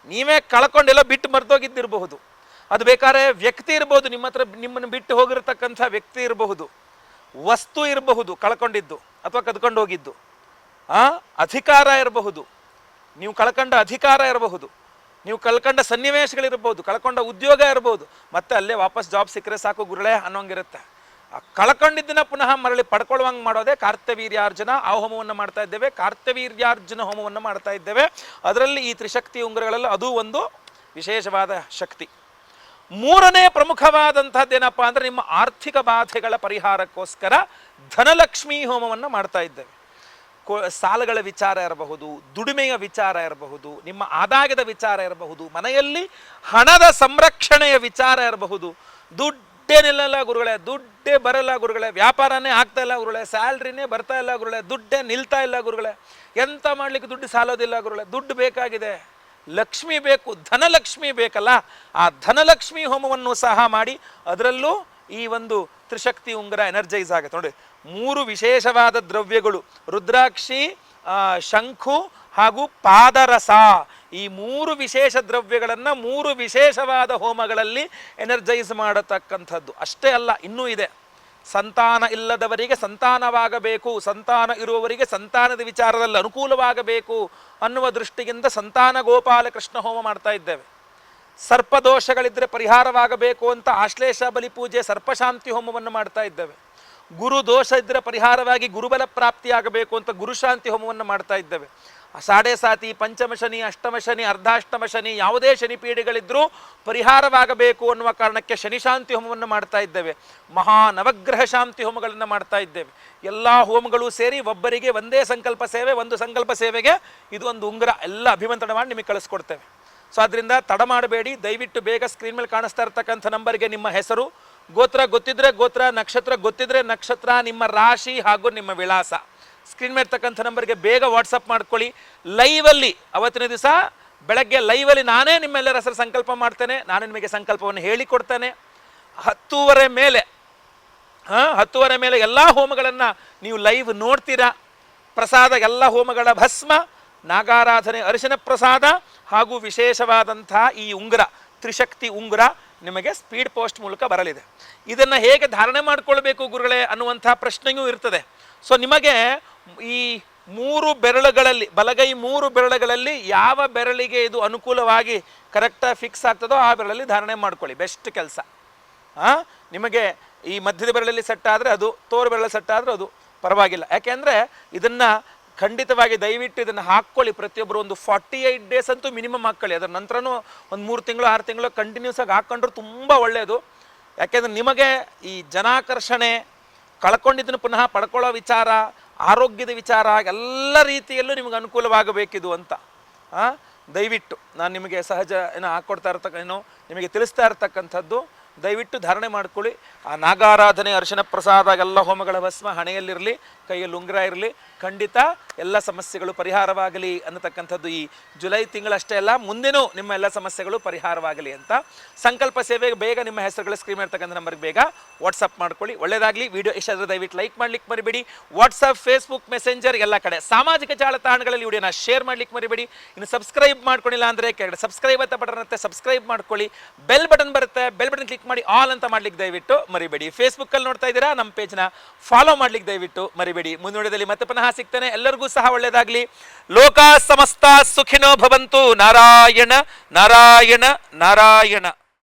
ನೀವೇ ಕಳ್ಕೊಂಡೆಲ್ಲ ಬಿಟ್ಟು ಮರೆತೋಗಿದ್ದಿರಬಹುದು ಅದು ಬೇಕಾದ್ರೆ ವ್ಯಕ್ತಿ ಇರಬಹುದು ನಿಮ್ಮ ಹತ್ರ ನಿಮ್ಮನ್ನು ಬಿಟ್ಟು ಹೋಗಿರತಕ್ಕಂಥ ವ್ಯಕ್ತಿ ಇರಬಹುದು. ವಸ್ತು ಇರಬಹುದು, ಕಳ್ಕೊಂಡಿದ್ದು ಅಥವಾ ಕದ್ಕೊಂಡು ಹೋಗಿದ್ದು. ಆ? ಅಧಿಕಾರ ಇರಬಹುದು. ನೀವು ಕಳ್ಕೊಂಡ ಅಧಿಕಾರ ಇರಬಹುದು. ನೀವು ಕಳ್ಕೊಂಡ ಸನ್ನಿವೇಶಗಳಿರ್ಬೋದು ಕಳ್ಕೊಂಡ ಉದ್ಯೋಗ ಇರ್ಬೋದು ಮತ್ತೆ ಅಲ್ಲೇ ವಾಪಸ್ ಜಾಬ್ ಸಿಕ್ಕರೆ ಸಾಕು ಗುರುಳೆ ಅನ್ನೋಂಗಿರುತ್ತೆ. ಆ ಕಳ್ಕೊಂಡಿದ್ದನ್ನ ಪುನಃ ಮರಳಿ ಪಡ್ಕೊಳ್ಳುವಂಗೆ ಮಾಡೋದೇ ಕಾರ್ತವೀರ್ಯಾರ್ಜುನ ಆ ಹೋಮವನ್ನು ಮಾಡ್ತಾ ಇದ್ದೇವೆ. ಕಾರ್ತವೀರ್ಯಾರ್ಜುನ ಹೋಮವನ್ನು ಮಾಡ್ತಾ ಇದ್ದೇವೆ. ಅದರಲ್ಲಿ ಈ ತ್ರಿಶಕ್ತಿ ಉಂಗುರಗಳಲ್ಲಿ ಅದು ಒಂದು ವಿಶೇಷವಾದ ಶಕ್ತಿ. ಮೂರನೇ ಪ್ರಮುಖವಾದಂಥದ್ದೇನಪ್ಪ ಅಂದರೆ ನಿಮ್ಮ ಆರ್ಥಿಕ ಬಾಧೆಗಳ ಪರಿಹಾರಕ್ಕೋಸ್ಕರ ಧನಲಕ್ಷ್ಮಿ ಹೋಮವನ್ನು ಮಾಡ್ತಾ ಇದ್ದೇವೆ. ಸಾಲಗಳ ವಿಚಾರ ಇರಬಹುದು, ದುಡಿಮೆಯ ವಿಚಾರ ಇರಬಹುದು, ನಿಮ್ಮ ಆದಾಯದ ವಿಚಾರ ಇರಬಹುದು, ಮನೆಯಲ್ಲಿ ಹಣದ ಸಂರಕ್ಷಣೆಯ ವಿಚಾರ ಇರಬಹುದು ದುಡ್ಡೇ ನಿಲ್ಲಲ್ಲ ಗುರುಗಳೇ, ದುಡ್ಡೇ ಬರಲ್ಲ ಗುರುಗಳೇ, ವ್ಯಾಪಾರನೇ ಆಗ್ತಾ ಇಲ್ಲ ಗುರುಗಳೇ, ಸ್ಯಾಲ್ರಿನೇ ಬರ್ತಾ ಇಲ್ಲ ಗುರುಗಳೇ, ದುಡ್ಡೇ ನಿಲ್ತಾ ಇಲ್ಲ ಗುರುಗಳೇ. ಎಂತ ಮಾಡ್ಲಿಕ್ಕೆ ದುಡ್ಡು ಸಾಲೋದಿಲ್ಲ ಗುರುಗಳೇ, ದುಡ್ಡು ಬೇಕಾಗಿದೆ. ಲಕ್ಷ್ಮಿ ಬೇಕು, ಧನಲಕ್ಷ್ಮಿ ಬೇಕಲ್ಲ, ಆ ಧನಲಕ್ಷ್ಮಿ ಹೋಮವನ್ನು ಸಹ ಮಾಡಿ ಅದರಲ್ಲೂ ಈ ಒಂದು ತ್ರಿಶಕ್ತಿ ಉಂಗುರ ಎನರ್ಜೈಸ್ ಆಗುತ್ತೆ. ನೋಡಿ, ಮೂರು ವಿಶೇಷವಾದ ದ್ರವ್ಯಗಳು, ರುದ್ರಾಕ್ಷಿ ಶಂಖು ಹಾಗೂ ಪಾದರಸ. ಈ ಮೂರು ವಿಶೇಷ ದ್ರವ್ಯಗಳನ್ನು ಮೂರು ವಿಶೇಷವಾದ ಹೋಮಗಳಲ್ಲಿ ಎನರ್ಜೈಸ್ ಮಾಡತಕ್ಕಂಥದ್ದು. ಅಷ್ಟೇ ಅಲ್ಲ, ಇನ್ನೂ ಇದೆ. ಸಂತಾನ ಇಲ್ಲದವರಿಗೆ ಸಂತಾನವಾಗಬೇಕು, ಸಂತಾನ ಇರುವವರಿಗೆ ಸಂತಾನದ ವಿಚಾರದಲ್ಲಿ ಅನುಕೂಲವಾಗಬೇಕು ಅನ್ನುವ ದೃಷ್ಟಿಯಿಂದ ಸಂತಾನ ಗೋಪಾಲ ಕೃಷ್ಣ ಹೋಮ ಮಾಡ್ತಾ ಇದ್ದೇವೆ. ಸರ್ಪದೋಷಗಳಿದ್ದರೆ ಪರಿಹಾರವಾಗಬೇಕು ಅಂತ ಆಶ್ಲೇಷ ಬಲಿ ಪೂಜೆ ಸರ್ಪಶಾಂತಿ ಹೋಮವನ್ನು ಮಾಡ್ತಾ ಇದ್ದೇವೆ. ಗುರು ದೋಷ ಇದ್ದರೆ ಪರಿಹಾರವಾಗಿ ಗುರುಬಲ ಪ್ರಾಪ್ತಿಯಾಗಬೇಕು ಅಂತ ಗುರುಶಾಂತಿ ಹೋಮವನ್ನು ಮಾಡ್ತಾ ಇದ್ದೇವೆ. ಸಾಡೆ ಸಾತಿ ಪಂಚಮ ಶನಿ ಅಷ್ಟಮ ಶನಿ ಅರ್ಧಾಷ್ಟಮ ಶನಿ ಯಾವುದೇ ಶನಿ ಪೀಡೆಗಳಿದ್ರೂ ಪರಿಹಾರವಾಗಬೇಕು ಅನ್ನುವ ಕಾರಣಕ್ಕೆ ಶನಿ ಶಾಂತಿ ಹೋಮವನ್ನು ಮಾಡ್ತಾ ಇದ್ದೇವೆ. ಮಹಾ ನವಗ್ರಹ ಶಾಂತಿ ಹೋಮಗಳನ್ನು ಮಾಡ್ತಾ ಇದ್ದೇವೆ. ಎಲ್ಲ ಹೋಮಗಳು ಸೇರಿ ಒಬ್ಬರಿಗೆ ಒಂದೇ ಸಂಕಲ್ಪ ಸೇವೆ, ಒಂದು ಸಂಕಲ್ಪ ಸೇವೆಗೆ ಇದು ಒಂದು ಉಂಗುರ. ಎಲ್ಲ ಅಭಿಮಂತ್ರಣ ಮಾಡಿ ನಿಮಗೆ ಕಳಿಸ್ಕೊಡ್ತೇವೆ. ಸೊ ಅದರಿಂದ ತಡ ಮಾಡಬೇಡಿ. ದಯವಿಟ್ಟು ಬೇಗ ಸ್ಕ್ರೀನ್ ಮೇಲೆ ಕಾಣಿಸ್ತಾ ಇರ್ತಕ್ಕಂಥ ನಂಬರ್ಗೆ ನಿಮ್ಮ ಹೆಸರು. ಗೋತ್ರ ಗೊತ್ತಿದ್ರೆ ಗೋತ್ರ, ನಕ್ಷತ್ರ ಗೊತ್ತಿದ್ರೆ ನಕ್ಷತ್ರ, ನಿಮ್ಮ ರಾಶಿ ಹಾಗೂ ನಿಮ್ಮ ವಿಳಾಸ. ಸ್ಕ್ರೀನ್ ಮೇಲೆ ತಕ್ಕಂಥ ನಂಬರ್ಗೆ ಬೇಗ ವಾಟ್ಸಪ್ ಮಾಡ್ಕೊಳ್ಳಿ. ಲೈವಲ್ಲಿ ಅವತ್ತಿನ ದಿವಸ ಬೆಳಗ್ಗೆ ಲೈವಲ್ಲಿ ನಾನೇ ನಿಮ್ಮೆಲ್ಲರ ಹೆಸರು ಸಂಕಲ್ಪ ಮಾಡ್ತೇನೆ. ನಾನು ನಿಮಗೆ ಸಂಕಲ್ಪವನ್ನು ಹೇಳಿಕೊಡ್ತೇನೆ ಹತ್ತೂವರೆ ಮೇಲೆ, ಹಾಂ, ಹತ್ತುವರೆ ಮೇಲೆ ಎಲ್ಲ ಹೋಮಗಳನ್ನು ನೀವು ಲೈವ್ ನೋಡ್ತೀರಾ. ಪ್ರಸಾದ, ಎಲ್ಲ ಹೋಮಗಳ ಭಸ್ಮ, ನಾಗಾರಾಧನೆ, ಅರಿಶಿನ ಪ್ರಸಾದ ಹಾಗೂ ವಿಶೇಷವಾದಂಥ ಈ ಉಂಗುರ, ತ್ರಿಶಕ್ತಿ ಉಂಗುರ ನಿಮಗೆ ಸ್ಪೀಡ್ ಪೋಸ್ಟ್ ಮೂಲಕ ಬರಲಿದೆ. ಇದನ್ನು ಹೇಗೆ ಧಾರಣೆ ಮಾಡಿಕೊಳ್ಬೇಕು ಗುರುಗಳೇ ಅನ್ನುವಂಥ ಪ್ರಶ್ನೆಯೂ ಇರ್ತದೆ. ಸೊ ನಿಮಗೆ ಈ ಮೂರು ಬೆರಳುಗಳಲ್ಲಿ, ಬಲಗೈ ಮೂರು ಬೆರಳುಗಳಲ್ಲಿ ಯಾವ ಬೆರಳಿಗೆ ಇದು ಅನುಕೂಲವಾಗಿ ಕರೆಕ್ಟಾಗಿ ಫಿಕ್ಸ್ ಆಗ್ತದೋ ಆ ಬೆರಳಲ್ಲಿ ಧಾರಣೆ ಮಾಡ್ಕೊಳ್ಳಿ ಬೆಸ್ಟ್ ಕೆಲಸ. ಹಾಂ ನಿಮಗೆ ಈ ಮಧ್ಯದ ಬೆರಳಲ್ಲಿ ಸೆಟ್ ಆದರೆ ಅದು, ತೋರು ಬೆರಳು ಸೆಟ್ ಆದರೆ ಅದು ಪರವಾಗಿಲ್ಲ. ಯಾಕೆಂದರೆ ಇದನ್ನು ಖಂಡಿತವಾಗಿ ದಯವಿಟ್ಟು ಇದನ್ನು ಹಾಕ್ಕೊಳ್ಳಿ ಪ್ರತಿಯೊಬ್ಬರು ಒಂದು ಫಾರ್ಟಿ ಏಯ್ಟ್ ಡೇಸ್ ಅಂತೂ ಮಿನಿಮಮ್ ಹಾಕ್ಕೊಳ್ಳಿ. ಅದರ ನಂತರನೂ ಒಂದು ಮೂರು ತಿಂಗಳು, ಆರು ತಿಂಗಳು ಕಂಟಿನ್ಯೂಸ್ ಆಗಿ ಹಾಕ್ಕೊಂಡ್ರು ತುಂಬ ಒಳ್ಳೆಯದು ಯಾಕೆಂದರೆ ನಿಮಗೆ ಈ ಜನಾಕರ್ಷಣೆ, ಕಳ್ಕೊಂಡಿದ್ದನ್ನು ಪುನಃ ಪಡ್ಕೊಳ್ಳೋ ವಿಚಾರ ಆರೋಗ್ಯದ ವಿಚಾರ ಎಲ್ಲ ರೀತಿಯಲ್ಲೂ ನಿಮಗೆ ಅನುಕೂಲವಾಗಬೇಕಿದು ಅಂತ. ದಯವಿಟ್ಟು ನಾನು ನಿಮಗೆ ಸಹಜ ಏನೋ ಹಾಕ್ಕೊಡ್ತಾ ಇರ್ತಕ್ಕ ಏನೋ ನಿಮಗೆ ತಿಳಿಸ್ತಾ ಇರ್ತಕ್ಕಂಥದ್ದು, ದಯವಿಟ್ಟು ಧಾರಣೆ ಮಾಡ್ಕೊಳ್ಳಿ. ಆ ನಾಗಾರಾಧನೆ, ಅರ್ಶನ ಪ್ರಸಾದ ಎಲ್ಲ ಹೋಮಗಳ ಭಸ್ಮ ಹಣೆಯಲ್ಲಿರಲಿ, ಕೈಯಲ್ಲಿ ಉಂಗುರ ಇರಲಿ, ಖಂಡಿತ ಎಲ್ಲ ಸಮಸ್ಯೆಗಳು ಪರಿಹಾರವಾಗಲಿ ಅನ್ನತಕ್ಕಂಥದ್ದು ಈ ಜುಲೈ ತಿಂಗಳಷ್ಟೇ ಅಲ್ಲ, ಮುಂದೆನೂ ನಿಮ್ಮ ಎಲ್ಲ ಸಮಸ್ಯೆಗಳು ಪರಿಹಾರವಾಗಲಿ ಅಂತ ಸಂಕಲ್ಪ ಸೇವೆಗೆ ಬೇಗ ನಿಮ್ಮ ಹೆಸರುಗಳ ಸ್ಕ್ರೀನ್ ಇರ್ತಕ್ಕಂಥ ನಂಬರ್ಗೆ ಬೇಗ ವಾಟ್ಸಪ್ ಮಾಡ್ಕೊಳ್ಳಿ. ಒಳ್ಳೆಯದಾಗಲಿ ವಿಡಿಯೋ ಇಷ್ಟ ಆದರೆ ದಯವಿಟ್ಟು ಲೈಕ್ ಮಾಡ್ಲಿಕ್ಕೆ ಮರಿಬೇಡಿ. ವಾಟ್ಸಪ್ ಫೇಸ್ಬುಕ್ ಮೆಸೆಂಜರ್ ಎಲ್ಲ ಕಡೆ ಸಾಮಾಜಿಕ ಜಾಲತಾಣಗಳಲ್ಲಿ ವಿಡಿಯೋನ ಶೇರ್ ಮಾಡ್ಲಿಕ್ಕೆ ಮರಿಬೇಡಿ. ಇನ್ನು ಸಬ್ಸ್ಕ್ರೈಬ್ ಮಾಡ್ಕೊಂಡಿಲ್ಲ ಅಂದರೆ ಕೆಳಗಡೆ ಸಬ್ಸ್ಕ್ರೈಬ್ ಅಂತ ಬಟನ್ ಇರುತ್ತೆ ಸಬ್ಸ್ಕ್ರೈಬ್ ಮಾಡ್ಕೊಳ್ಳಿ. ಬೆಲ್ ಬಟನ್ ಬರುತ್ತೆ. ಬೆಲ್ ಬಟನ್ ಕ್ಲಿಕ್ ಮಾಡಿ ಆಲ್ ಅಂತ ಮಾಡ್ಲಿಕ್ಕೆ ದಯವಿಟ್ಟು ಮರಿಬೇಡಿ. ಫೇಸ್ಬುಕ್ಕಲ್ಲಿ ನೋಡ್ತಾ ಇದ್ದೀರಾ? ನಮ್ಮ ಪೇಜ್ನ ಫಾಲೋ ಮಾಡ್ಲಿಕ್ಕೆ ದಯವಿಟ್ಟು ಮರಿಬೇಡಿ. ಮುಂದುವರೆದಲ್ಲಿ ಮತ್ತೆ ಪುನಃ ಸಿಗ್ತಾನೆ. ಎಲ್ಲರಿಗೂ ಸಹ ಒಳ್ಳೆಯದಾಗಲಿ ಲೋಕ ಸಮಸ್ತ ಸುಖಿನೋ ಭವಂತು. ನಾರಾಯಣ ನಾರಾಯಣ ನಾರಾಯಣ.